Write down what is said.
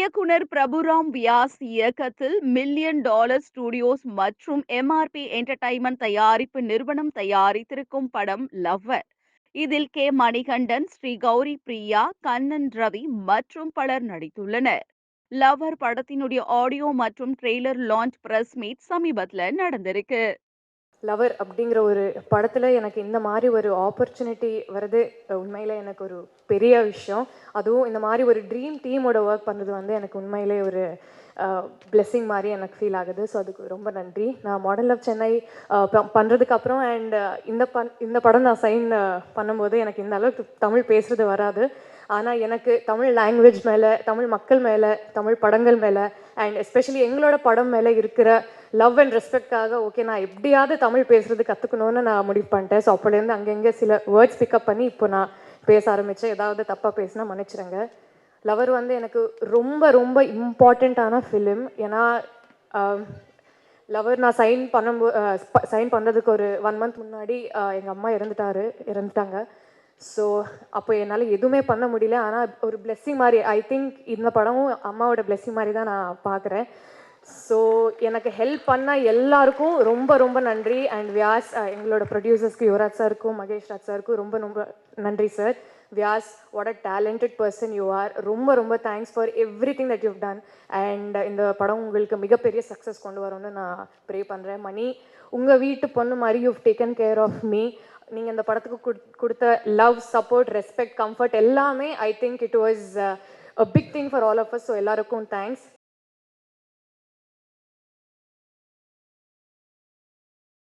இயக்குனர் பிரபுராம் வியாஸ் இயக்கத்தில் million dollar studios மற்றும் எம்ஆர்பி என்டர்டைன்மெண்ட் தயாரிப்பு நிறுவனம் தயாரித்திருக்கும் படம் லவ்வர் இதில் கே. மணிகண்டன் ஸ்ரீ கௌரி பிரியா கண்ணன் ரவி மற்றும் பலர் நடித்துள்ளனர். லவ்வர் படத்தினுடைய ஆடியோ மற்றும் ட்ரெய்லர் லான்ச் பிரஸ் மீட் சமீபத்துல நடந்திருக்கு. லவர் அப்படிங்கிற ஒரு படத்தில் எனக்கு இந்த மாதிரி ஒரு ஆப்பர்ச்சுனிட்டி வர்றது உண்மையில் எனக்கு ஒரு பெரிய விஷயம். அதுவும் இந்த மாதிரி ஒரு ட்ரீம் டீமோட ஒர்க் பண்ணுறது வந்து எனக்கு உண்மையிலே ஒரு பிளெஸ்ஸிங் மாதிரி எனக்கு ஃபீல் ஆகுது. ஸோ அதுக்கு ரொம்ப நன்றி. நான் மாடல் ஆஃப் சென்னை பண்ணுறதுக்கு அப்புறம் அண்ட் இந்த பண் இந்த படம் நான் சைன் பண்ணும்போது எனக்கு இந்த அளவுக்கு தமிழ் பேசுறது வராது. ஆனால் எனக்கு தமிழ் லாங்குவேஜ் மேலே தமிழ் மக்கள் மேலே தமிழ் படங்கள் மேலே அண்ட் எஸ்பெஷலி எங்களோட படம் மேலே இருக்கிற லவ் அண்ட் ரெஸ்பெக்டாக ஓகே நான் எப்படியாவது தமிழ் பேசுறது கற்றுக்கணும்னு நான் முடிவு பண்ணிட்டேன். ஸோ அப்போலேருந்து அங்கங்கே சில வேர்ட்ஸ் பிக்கப் பண்ணி இப்போ நான் பேச ஆரம்பித்தேன் ஏதாவது தப்பாக பேசினா மன்னிச்சிடுங்க லவர் வந்து எனக்கு ரொம்ப ரொம்ப இம்பார்ட்டண்ட்டான ஃபிலிம் ஏன்னா லவர் நான் சைன் பண்ணும்போது சைன் பண்ணுறதுக்கு ஒரு ஒன் மந்த் முன்னாடி எங்கள் அம்மா இறந்துட்டாரு இறந்துட்டாங்க. ஸோ அப்போ என்னால் எதுவுமே பண்ண முடியல. ஆனால் ஒரு பிளெஸ்ஸிங் மாதிரி ஐ திங்க் இந்த படமும் அம்மாவோட பிளெஸ்ஸிங் மாதிரி தான் நான் பார்க்குறேன் ஸோ எனக்கு ஹெல்ப் பண்ண எல்லாருக்கும் ரொம்ப ரொம்ப நன்றி. அண்ட் வியாஸ் uh, எங்களோட ப்ரொடியூசர்ஸ்க்கு யுவராஜ் சாருக்கும் மகேஷ் ராஜ் சாருக்கும் ரொம்ப ரொம்ப நன்றி sir Vyas what a talented person you are ரொம்ப ரொம்ப thanks for everything that you done and இந்த படம் உங்களுக்கு மிகப்பெரிய சக்ஸஸ் கொண்டு வரும்னு நான் ப்ரே பண்ணுறேன் மணி உங்கள் வீட்டு பொண்ணு மாதிரி you taken care of me நீங்கள் இந்த படத்துக்கு கொடுத்த லவ் சப்போர்ட் ரெஸ்பெக்ட் கம்ஃபர்ட் எல்லாமே I think it was a big thing for all of us so எல்லாருக்கும் தேங்க்ஸ்